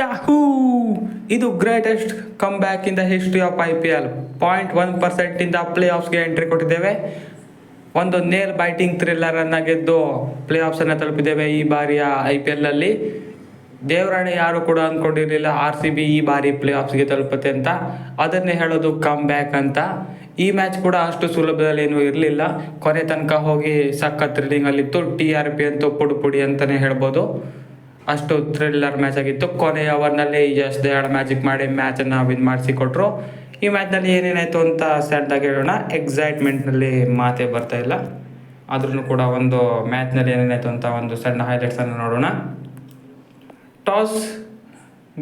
Yahoo ಇದು greatest come back in the history of I P L point one ಪರ್ಸೆಂಟಿಂದ play ಆಫ್ಸ್ಗೆ entry ಕೊಟ್ಟಿದ್ದೇವೆ. ಒಂದು nail biting thriller ಅನ್ನ ಗೆದ್ದು ಪ್ಲೇ ಆಫ್ಸ್ ಅನ್ನ ತಲುಪಿದ್ದೇವೆ ಈ ಬಾರಿಯ ಐ ಪಿ ಎಲ್ನಲ್ಲಿ ದೇವರಾಣೆ ಯಾರು ಕೂಡ ಅಂದ್ಕೊಂಡಿರಲಿಲ್ಲ ಆರ್ ಸಿ ಬಿ ಈ ಬಾರಿ ಪ್ಲೇ ಆಫ್ಸ್ಗೆ ತಲುಪುತ್ತೆ ಅಂತ. ಅದನ್ನೇ ಹೇಳೋದು ಕಮ್ ಬ್ಯಾಕ್ ಅಂತ. ಈ ಮ್ಯಾಚ್ ಕೂಡ ಅಷ್ಟು ಸುಲಭದಲ್ಲಿ ಏನು ಇರಲಿಲ್ಲ. ಕೊನೆ ತನಕ ಹೋಗಿ ಸಖತ್ ಥ್ರಿಲ್ಲಿಂಗ್ ಅಲ್ಲಿತ್ತು. ಟಿ ಆರ್ ಪಿ ಅಂತೂ ಪುಡಿ ಪುಡಿ ಅಂತಲೇ ಹೇಳ್ಬೋದು. ಅಷ್ಟು ಥ್ರಿಲ್ಲರ್ ಮ್ಯಾಚ್ ಆಗಿತ್ತು. ಕೊನೆಯ ಓವರ್ನಲ್ಲಿ ಜಸ್ಟ್ ಎರಡು ಮ್ಯಾಜಿಕ್ ಮಾಡಿ ಮ್ಯಾಚನ್ನು ವಿನ್ ಮಾಡಿಸಿಕೊಟ್ರು. ಈ ಮ್ಯಾಚ್ನಲ್ಲಿ ಏನೇನಾಯಿತು ಅಂತ ಸ್ಯಾಡ್ದಾಗಿ ಹೇಳೋಣ. ಎಕ್ಸೈಟ್ಮೆಂಟ್ನಲ್ಲಿ ಮಾತೇ ಬರ್ತಾ ಇಲ್ಲ. ಆದ್ರೂ ಕೂಡ ಒಂದು ಮ್ಯಾಚ್ನಲ್ಲಿ ಏನೇನಾಯಿತು ಅಂತ ಒಂದು ಸಣ್ಣ ಹೈಲೈಟ್ಸನ್ನು ನೋಡೋಣ. ಟಾಸ್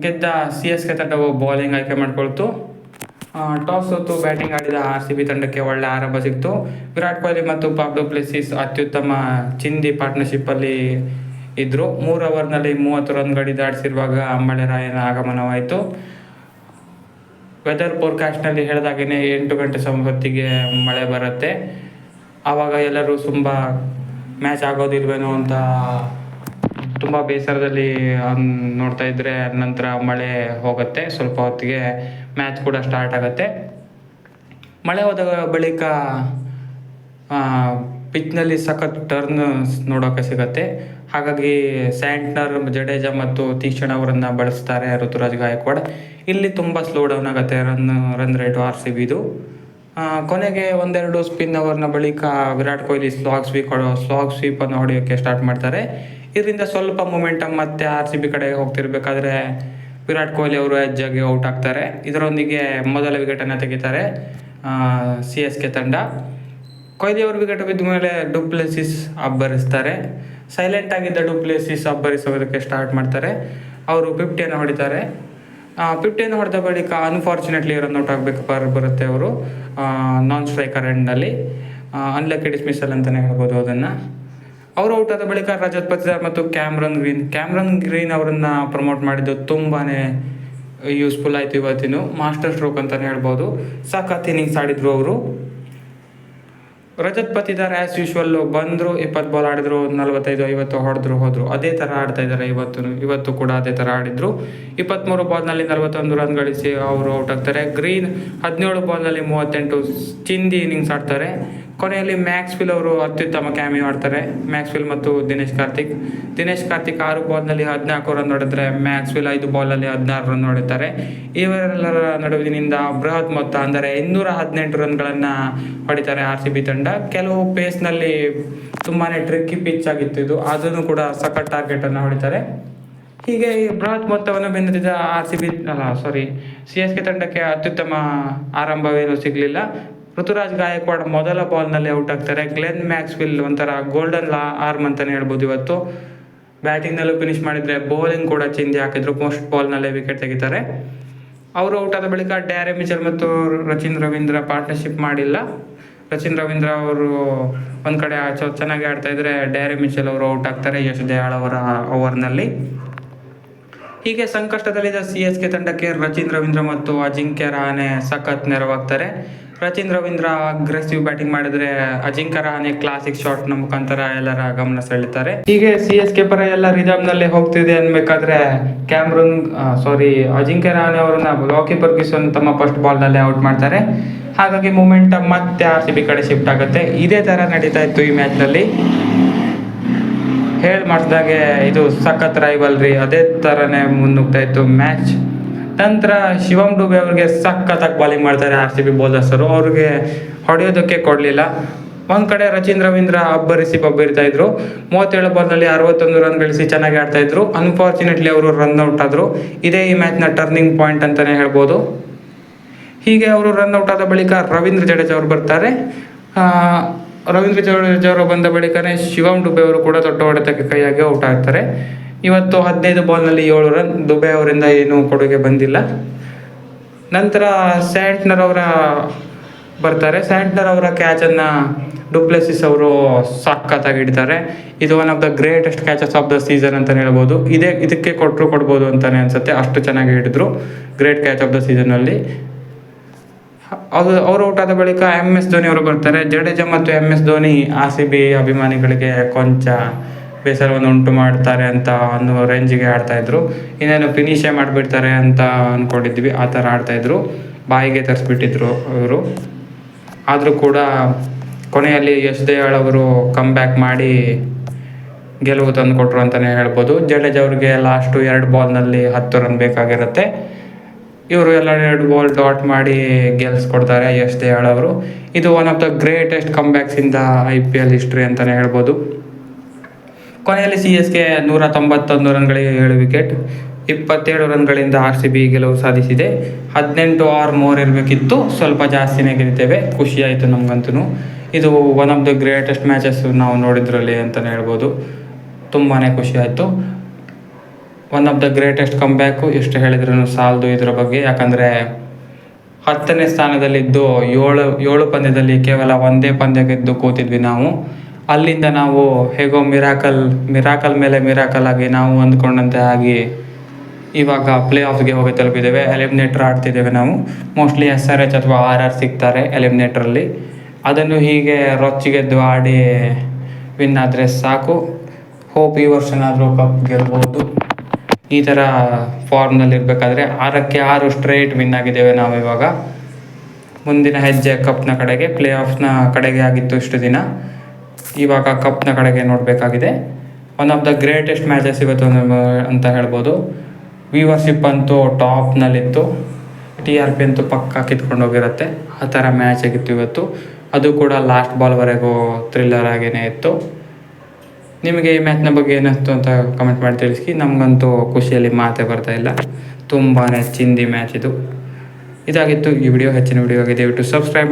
ಗೆದ್ದ ಸಿ ಎಸ್ ಕೆ ತಂಡವು ಬೌಲಿಂಗ್ ಆಯ್ಕೆ ಮಾಡಿಕೊಳ್ತು. ಟಾಸ್ ಹೊತ್ತು ಬ್ಯಾಟಿಂಗ್ ಆಡಿದ ಆರ್ ಸಿ ಬಿ ತಂಡಕ್ಕೆ ಒಳ್ಳೆ ಆರಂಭ ಸಿಕ್ತು. ವಿರಾಟ್ ಕೊಹ್ಲಿ ಮತ್ತು ಪಾಪ್ ಡು ಪ್ಲೇಸಿಸ್ ಅತ್ಯುತ್ತಮ ಚಿಂದಿ ಪಾರ್ಟ್ನರ್ಶಿಪ್ಪಲ್ಲಿ ಇದ್ದರು ಮೂರು ಓವರ್ನಲ್ಲಿ ಮೂವತ್ತು ರನ್ ಗಡಿ ದಾಟಿಸಿರುವಾಗ ಮಳೆ ರಾಯನ ಆಗಮನವಾಯಿತು. ವೆದರ್ ಫೋರ್ಕಾಸ್ಟ್ನಲ್ಲಿ ಹೇಳಿದಾಗೇ ಎಂಟು ಗಂಟೆ ಸಮ ಮಳೆ ಬರುತ್ತೆ. ಆವಾಗ ಎಲ್ಲರೂ ತುಂಬ ಮ್ಯಾಚ್ ಆಗೋದಿಲ್ವೇನೋ ಅಂತ ತುಂಬ ಬೇಸರದಲ್ಲಿ ನೋಡ್ತಾ ಇದ್ರೆ ನಂತರ ಮಳೆ ಹೋಗುತ್ತೆ. ಸ್ವಲ್ಪ ಹೊತ್ತಿಗೆ ಮ್ಯಾಚ್ ಕೂಡ ಸ್ಟಾರ್ಟ್ ಆಗುತ್ತೆ. ಮಳೆ ಹೋದ ಬಳಿಕ ಪಿಚ್ನಲ್ಲಿ ಸಖತ್ ಟರ್ನ್ ನೋಡೋಕೆ ಸಿಗತ್ತೆ. ಹಾಗಾಗಿ ಸ್ಯಾಂಟ್ನರ್, ಜಡೇಜಾ ಮತ್ತು ತೀಕ್ಷಣ ಅವರನ್ನು ಬಳಸ್ತಾರೆ ಋತುರಾಜ್ ಗಾಯಕ್ವಾಡ್. ಇಲ್ಲಿ ತುಂಬ ಸ್ಲೋ ಡೌನ್ ಆಗುತ್ತೆ run run rate R C ಬಿದು ಕೊನೆಗೆ ಒಂದೆರಡು ಸ್ಪಿನ್ ಅವರ್ನ ಬಳಿಕ Virat Kohli slog sweep slog ಸ್ವೀಪನ್ನು ಹೊಡೆಯೋಕ್ಕೆ ಸ್ಟಾರ್ಟ್ ಮಾಡ್ತಾರೆ. ಇದರಿಂದ ಸ್ವಲ್ಪ ಮೊಮೆಂಟಮ್ ಮತ್ತೆ ಆರ್ ಸಿ ಬಿ ಕಡೆಗೆ ಹೋಗ್ತಿರ್ಬೇಕಾದ್ರೆ ವಿರಾಟ್ ಕೊಹ್ಲಿ ಅವರು ಹೆಜ್ಜಾಗಿ ಔಟ್ ಆಗ್ತಾರೆ. ಇದರೊಂದಿಗೆ ಮೊದಲ ವಿಕೆಟನ್ನು ತೆಗಿತಾರೆ ಸಿ ಎಸ್ ಕೆ ತಂಡ. ಕೊಹ್ಲಿ ಅವರು ವಿಕೆಟ್ ಬಿದ್ದ ಮೇಲೆ ಡುಪ್ಲೆಸಿಸ್ ಅಬ್ಬರಿಸ್ತಾರೆ. ಸೈಲೆಂಟ್ ಆಗಿದ್ದ ಡುಪ್ಲೆಸಿಸ್ ಅಬ್ಬರಿಸೋದಕ್ಕೆ ಸ್ಟಾರ್ಟ್ ಮಾಡ್ತಾರೆ. ಅವರು ಫಿಫ್ಟಿಯನ್ನು ಹೊಡಿತಾರೆ. ಫಿಫ್ಟಿಯನ್ನು ಹೊಡೆದ ಬಳಿಕ ಅನ್ಫಾರ್ಚುನೇಟ್ಲಿ ರನ್ ಔಟ್ ಆಗಬೇಕು ಬರ್, ಬರುತ್ತೆ ಅವರು. ನಾನ್ ಸ್ಟ್ರೈಕರ್ ಎಂಡ್ನಲ್ಲಿ ಅನ್ಲಕ್ಕಿ ಡಿಸ್ಮಿಸಲ್ ಅಂತಲೇ ಹೇಳ್ಬೋದು ಅದನ್ನು. ಅವರು ಔಟ್ ಆದ ಬಳಿಕ ರಜತ್ ಪತಿದಾರ್ ಮತ್ತು ಕ್ಯಾಮ್ರನ್ ಗ್ರೀನ್ ಕ್ಯಾಮ್ರನ್ ಗ್ರೀನ್ ಅವರನ್ನು ಪ್ರಮೋಟ್ ಮಾಡಿದ್ದು ತುಂಬಾ ಯೂಸ್ಫುಲ್ ಆಯಿತು ಇವತ್ತಿನ ಮಾಸ್ಟರ್ ಸ್ಟ್ರೋಕ್ ಅಂತಲೇ ಹೇಳ್ಬೋದು. ಸಖತ್ ಇನ್ನಿಂಗ್ಸ್ ಆಡಿದ್ರು ಅವರು. ರಜತ್ ಪತಿದಾರ್ ಆ್ಯಸ್ ಯೂಶ್ವಲ್ ಬಂದರು ಇಪ್ಪತ್ತು ಬಾಲ್ ಆಡಿದ್ರು, ನಲವತ್ತೈದು, ಐವತ್ತು ಹೊಡೆದ್ರು, ಹೋದರು. ಅದೇ ಥರ ಆಡ್ತಾ ಇದ್ದಾರೆ ಇವತ್ತು. ಇವತ್ತು ಕೂಡ ಅದೇ ಥರ ಆಡಿದ್ರು. ಇಪ್ಪತ್ತ್ಮೂರು ಬಾಲ್ನಲ್ಲಿ ನಲವತ್ತೊಂದು ರನ್ ಗಳಿಸಿ ಅವರು ಔಟ್ ಆಗ್ತಾರೆ. ಗ್ರೀನ್ ಹದಿನೇಳು ಬಾಲ್ನಲ್ಲಿ ಮೂವತ್ತೆಂಟು ಚಿಂದಿ ಇನ್ನಿಂಗ್ಸ್ ಆಡ್ತಾರೆ. ಕೊನೆಯಲ್ಲಿ ಮ್ಯಾಕ್ಸ್ ಫಿಲ್ ಅವರು ಅತ್ಯುತ್ತಮ ಕ್ಯಾಮಿ ಆಡ್ತಾರೆ. ಮ್ಯಾಕ್ಸ್ವಿಲ್ ಮತ್ತು ದಿನೇಶ್ ಕಾರ್ತಿಕ್. ದಿನೇಶ್ ಕಾರ್ತಿಕ್ ಆರು ಬಾಲ್ನಲ್ಲಿ ಹದಿನಾಲ್ಕು ರನ್ ಹೊಡೆದ್ರೆ ಮ್ಯಾಕ್ಸ್ವಿಲ್ ಐದು ಬಾಲಲ್ಲಿ ಹದಿನಾರು ರನ್ ಹೊಡಿತಾರೆ. ಇವರೆಲ್ಲರ ನಡುವಿನಿಂದ ಬೃಹತ್ ಮೊತ್ತ, ಅಂದರೆ ಇನ್ನೂರ ಹದಿನೆಂಟು ರನ್ಗಳನ್ನು ಹೊಡಿತಾರೆ ಆರ್ ಸಿ ಬಿ ತಂಡ. ಕೆಲವು ಪೇಸ್ನಲ್ಲಿ ತುಂಬಾ ಟ್ರಿಕ್ಕಿ ಪಿಚ್ ಆಗಿತ್ತು ಇದು. ಅದನ್ನು ಕೂಡ ಸಖತ್ ಟಾರ್ಗೆಟನ್ನು ಹೊಡಿತಾರೆ. ಹೀಗೆ ಈ ಬೃಹತ್ ಮೊತ್ತವನ್ನು ಬೆಂದಿದ್ದ ಆರ್ ಸಿ ಬಿ, ಅಲ್ಲ ಸಾರಿ ಸಿ ಎಸ್ ಕೆ ತಂಡಕ್ಕೆ ಅತ್ಯುತ್ತಮ ಆರಂಭವೇನು ಸಿಗಲಿಲ್ಲ. ಋತುರಾಜ್ ಗಾಯಕ್ವಾಡ್ ಮೊದಲ ಬಾಲ್ನಲ್ಲಿ ಔಟ್ ಆಗ್ತಾರೆ ಗ್ಲೆನ್ ಮ್ಯಾಕ್ಸ್ವಿಲ್ ಒಂಥರ ಗೋಲ್ಡನ್ ಲಾ ಆರ್ಮ್ ಅಂತಲೇ ಹೇಳ್ಬೋದು ಇವತ್ತು. ಬ್ಯಾಟಿಂಗ್ನಲ್ಲೂ ಫಿನಿಶ್ ಮಾಡಿದರೆ ಬೌಲಿಂಗ್ ಕೂಡ ಚಿಂದಿ ಹಾಕಿದ್ರು. ಪೋಸ್ಟ್ ಬಾಲ್ನಲ್ಲೇ ವಿಕೆಟ್ ತೆಗಿತಾರೆ. ಅವರು ಔಟ್ ಆದ ಬಳಿಕ ಡ್ಯಾರೆ ಮಿಚಲ್ ಮತ್ತು ರಚಿನ್ ರವೀಂದ್ರ ಪಾರ್ಟ್ನರ್ಶಿಪ್ ಮಾಡಿಲ್ಲ. ರಚಿನ್ ರವೀಂದ್ರ ಅವರು ಒಂದು ಕಡೆ ಚೆನ್ನಾಗಿ ಆಡ್ತಾ ಇದ್ರೆ ಡ್ಯಾರೆ ಮಿಚಲ್ ಅವರು ಔಟ್ ಆಗ್ತಾರೆ ಯಶ್ ದಯಾಳ್ ಅವರ ಓವರ್ನಲ್ಲಿ. ಹೀಗೆ ಸಂಕಷ್ಟದಲ್ಲಿದ್ದ ಸಿ ಎಸ್ ಕೆ ತಂಡಕ್ಕೆ ರಚಿನ್ ರವೀಂದ್ರ ಮತ್ತು ಅಜಿಂಕ್ಯ ರಹಾನೆ ಸಖತ್ ನೆರವಾಗ್ತಾರೆ. ರಚಿನ್ ರವೀಂದ್ರ ಅಗ್ರೆಸಿವ್ ಬ್ಯಾಟಿಂಗ್ ಮಾಡಿದ್ರೆ ಅಜಿಂಕ್ಯ ರಹಾನೆ ಕ್ಲಾಸಿಕ್ ಶಾಟ್ನ ಮುಖಾಂತರ ಎಲ್ಲರ ಗಮನ ಸೆಳೀತಾರೆ. ಹೀಗೆ ಸಿ ಎಸ್ ಕೆ ಪರ ಎಲ್ಲ ರಿದಮ್ನಲ್ಲಿ ಹೋಗ್ತಿದೆ ಅನ್ಬೇಕಾದ್ರೆ ಕ್ಯಾಮ್ರನ್ ಸಾರಿ ಅಜಿಂಕ್ಯ ರಹಾನೆ ಅವರನ್ನ ಲಾಕಿ ಬರ್ಗಿಸನ್ ತಮ್ಮ ಫಸ್ಟ್ ಬಾಲ್ನಲ್ಲಿ ಔಟ್ ಮಾಡ್ತಾರೆ. ಹಾಗಾಗಿ ಮೂಮೆಂಟ್ ಮತ್ತೆ ಆರ್ ಸಿ ಬಿ ಕಡೆ ಶಿಫ್ಟ್ ಆಗುತ್ತೆ. ಇದೇ ತರ ನಡೀತಾ ಇತ್ತು ಈ ಮ್ಯಾಚ್ನಲ್ಲಿ. ಹೇಳಿ ಮಾಡಿದಾಗೆ ಇದು ಸಖತ್ ರೈವಲ್ರಿ ಅದೇ ತರನೇ ಮುನ್ನುಗ್ತಾ ಇತ್ತು ಮ್ಯಾಚ್ ನಂತರ ಶಿವಮ್ ಡುಬೆ ಅವ್ರಿಗೆ ಸಖತ್ತಾಗಿ ಬಾಲಿಂಗ್ ಮಾಡ್ತಾರೆ ಆರ್ ಸಿ ಬಿ ಬೌಲರ್ಸರು ಅವ್ರಿಗೆ ಹೊಡೆಯೋದಕ್ಕೆ ಕೊಡಲಿಲ್ಲ. ಒಂದು ಕಡೆ ರಚಿನ್ ರವೀಂದ್ರ ಅಬ್ಬರಿಸಿ ಬಬ್ಬರಿತಾ ಇದ್ರು. ಮೂವತ್ತೇಳು ಬಾಲ್ನಲ್ಲಿ ಅರವತ್ತೊಂದು ರನ್ ಗಳಿಸಿ ಚೆನ್ನಾಗಿ ಆಡ್ತಾ ಇದ್ರು. ಅನ್ಫಾರ್ಚುನೇಟ್ಲಿ ಅವರು ರನ್ ಔಟ್ ಆದರು. ಇದೇ ಈ ಮ್ಯಾಚ್ನ ಟರ್ನಿಂಗ್ ಪಾಯಿಂಟ್ ಅಂತಲೇ ಹೇಳ್ಬೋದು. ಹೀಗೆ ಅವರು ರನ್ ಔಟ್ ಆದ ಬಳಿಕ ರವೀಂದ್ರ ಜಡೇಜ್ ಅವರು ಬರ್ತಾರೆ. ರವೀಂದ್ರ ಜಡೇಜ್ ಅವರು ಬಂದ ಬಳಿಕನೇ ಶಿವಮ್ ಡುಬೆ ಅವರು ಕೂಡ ದೊಡ್ಡ ಹೊಡೆತಕ್ಕೆ ಕೈಯಾಗಿ ಔಟ್ ಆಗ್ತಾರೆ. ಇವತ್ತು ಹದಿನೈದು ಬಾಲ್ನಲ್ಲಿ ಏಳು ರನ್ ದುಬೈ ಅವರಿಂದ ಏನೂ ಕೊಡುಗೆ ಬಂದಿಲ್ಲ. ನಂತರ ಸ್ಯಾಂಟ್ನರ್ ಅವರ ಬರ್ತಾರೆ. ಸ್ಯಾಂಟ್ನರ್ ಅವರ ಕ್ಯಾಚನ್ನು ಡುಪ್ಲೆಸಿಸ್ ಅವರು ಸಖತ್ತಾಗಿ ಹಿಡಿತಾರೆ. ಇದು one of the greatest catches of the season ಅಂತಲೇ ಹೇಳ್ಬೋದು. ಇದೇ ಇದಕ್ಕೆ ಕೊಟ್ಟರು ಕೊಡ್ಬೋದು ಅಂತಲೇ ಅನ್ಸುತ್ತೆ. ಅಷ್ಟು ಚೆನ್ನಾಗಿ ಹಿಡಿದ್ರು. ಗ್ರೇಟ್ ಕ್ಯಾಚ್ ಆಫ್ ದ ಸೀಸನಲ್ಲಿ ಅವರು ಅವರು ಔಟ್ ಆದ ಬಳಿಕ ಎಂ ಎಸ್ ಧೋನಿ ಅವರು ಬರ್ತಾರೆ. ಜಡೇಜಾ ಮತ್ತು M S Dhoni R C B ಅಭಿಮಾನಿಗಳಿಗೆ ಕೊಂಚ ಬೇಸರವನ್ನು ಉಂಟು ಮಾಡ್ತಾರೆ ಅಂತ ಅನ್ನೋ ರೇಂಜಿಗೆ ಆಡ್ತಾಯಿದ್ರು ಇನ್ನೇನು ಫಿನಿಷೇ ಮಾಡಿಬಿಡ್ತಾರೆ ಅಂತ ಅಂದ್ಕೊಂಡಿದ್ವಿ ಆ ಥರ ಆಡ್ತಾಯಿದ್ರು ಬಾಯಿಗೆ ತರಿಸ್ಬಿಟ್ಟಿದ್ರು ಅವರು. ಆದರೂ ಕೂಡ ಕೊನೆಯಲ್ಲಿ ಯಶ್ ದಯಾಳ್ ಅವರು ಕಮ್ ಬ್ಯಾಕ್ ಮಾಡಿ ಗೆಲುವು ತಂದು ಕೊಟ್ಟರು ಅಂತಲೇ ಹೇಳ್ಬೋದು. ಜಡೇಜ್ ಅವ್ರಿಗೆ ಲಾಸ್ಟು ಎರಡು ಬಾಲ್ನಲ್ಲಿ ಹತ್ತು ರನ್ ಬೇಕಾಗಿರುತ್ತೆ. ಇವರು ಎಲ್ಲ ಎರಡು ಬಾಲ್ ಡಾಟ್ ಮಾಡಿ ಗೆಲ್ಸ್ಕೊಡ್ತಾರೆ ಯಶ್ ದಯಾಳ್ ಅವರು. ಇದು ಒನ್ ಆಫ್ ದ ಗ್ರೇಟೆಸ್ಟ್ ಕಮ್ಬ್ಯಾಕ್ಸಿಂದ ಐ ಪಿ ಎಲ್ ಹಿಸ್ಟ್ರಿ ಅಂತಲೇ ಹೇಳ್ಬೋದು. ಕೊನೆಯಲ್ಲಿ ಸಿ ಎಸ್ ಕೆ ನೂರ ತೊಂಬತ್ತೊಂದು ರನ್ಗಳಿಗೆ ಏಳು ವಿಕೆಟ್ ಇಪ್ಪತ್ತೇಳು ರನ್ಗಳಿಂದ ಆರ್ ಸಿ ಬಿ ಗೆಲುವು ಸಾಧಿಸಿದೆ. ಹದಿನೆಂಟು ಆರ್ ಮೋರ್ ಇರಬೇಕಿತ್ತು. ಸ್ವಲ್ಪ ಜಾಸ್ತಿನೇ ಗೆಲ್ತೇವೆ ಖುಷಿಯಾಯಿತು ನಮಗಂತೂ ಇದು one of the greatest matches ನಾವು ನೋಡಿದ್ರಲ್ಲಿ ಅಂತಲೇ ಹೇಳ್ಬೋದು. ತುಂಬಾ ಖುಷಿಯಾಯಿತು one of the greatest comeback ಎಷ್ಟು ಹೇಳಿದ್ರೂ ಸಾಲದು ಇದರ ಬಗ್ಗೆ. ಯಾಕಂದರೆ ಹತ್ತನೇ ಸ್ಥಾನದಲ್ಲಿದ್ದು ಏಳು ಏಳು ಪಂದ್ಯದಲ್ಲಿ ಕೇವಲ ಒಂದೇ ಪಂದ್ಯ ಗೆದ್ದು ಕೂತಿದ್ವಿ ನಾವು. ಅಲ್ಲಿಂದ ನಾವು ಹೇಗೋ ಮಿರಾಕಲ್ ಮಿರಾಕಲ್ ಮೇಲೆ ಮಿರಾಕಲ್ ಆಗಿ ನಾವು ಅಂದ್ಕೊಂಡಂತೆ ಆಗಿ ಇವಾಗ ಪ್ಲೇ ಆಫ್ಗೆ ಹೋಗಿ ತಲುಪಿದ್ದೇವೆ. ಎಲಿಮಿನೇಟರ್ ಆಡ್ತಿದ್ದೇವೆ ನಾವು. ಮೋಸ್ಟ್ಲಿ ಎಸ್ ಆರ್ ಎಚ್ ಅಥವಾ ಆರ್ ಆರ್ ಸಿಗ್ತಾರೆ ಎಲಿಮಿನೇಟ್ರಲ್ಲಿ. ಅದನ್ನು ಹೀಗೆ ರೊಚ್ಚಿಗೆದ್ದು ಆಡಿ ವಿನ್ ಆದರೆ ಸಾಕು. ಹೋಪ್ ಈ ವರ್ಷನಾದರೂ ಕಪ್ ಗೆಲ್ಬೋದು. ಈ ಥರ ಫಾರ್ಮ್ನಲ್ಲಿರಬೇಕಾದ್ರೆ ಆರಕ್ಕೆ ಆರು ಸ್ಟ್ರೈಟ್ ವಿನ್ ಆಗಿದ್ದೇವೆ ನಾವು ಇವಾಗ. ಮುಂದಿನ ಹೆಜ್ಜೆ ಕಪ್ನ ಕಡೆಗೆ. ಪ್ಲೇ ಆಫ್ನ ಕಡೆಗೆ ಆಗಿತ್ತು ಇಷ್ಟು ದಿನ. ಇವಾಗ ಕಪ್ನ ಕಡೆಗೆ ನೋಡಬೇಕಾಗಿದೆ. One of the greatest matches ಇವತ್ತು ಅಂತ ಹೇಳ್ಬೋದು. ವೀವರ್ಶಿಪ್ ಅಂತೂ ಟಾಪ್ನಲ್ಲಿತ್ತು. ಟಿ ಆರ್ ಪಿ ಅಂತೂ ಪಕ್ಕ ಕಿತ್ಕೊಂಡು ಹೋಗಿರುತ್ತೆ. ಆ ಥರ ಮ್ಯಾಚ್ ಆಗಿತ್ತು ಇವತ್ತು. ಅದು ಕೂಡ ಲಾಸ್ಟ್ ಬಾಲ್ವರೆಗೂ ಥ್ರಿಲ್ಲರ್ ಆಗೇ ಇತ್ತು. ನಿಮಗೆ ಈ ಮ್ಯಾಚ್ನ ಬಗ್ಗೆ ಏನಿಸ್ತು ಅಂತ ಕಮೆಂಟ್ ಮಾಡಿ ತಿಳಿಸಿ ನಮಗಂತೂ ಖುಷಿಯಲ್ಲಿ ಮಾತೇ ಬರ್ತಾ ಇಲ್ಲ. ತುಂಬಾ ಚಿಂದಿ ಮ್ಯಾಚ್ ಇದು. ಇದಾಗಿತ್ತು. ಈ ವಿಡಿಯೋ ಹೆಚ್ಚಿನ ವಿಡಿಯೋ ಆಗಿದೆ ದಯವಿಟ್ಟು ಸಬ್ಸ್ಕ್ರೈಬ್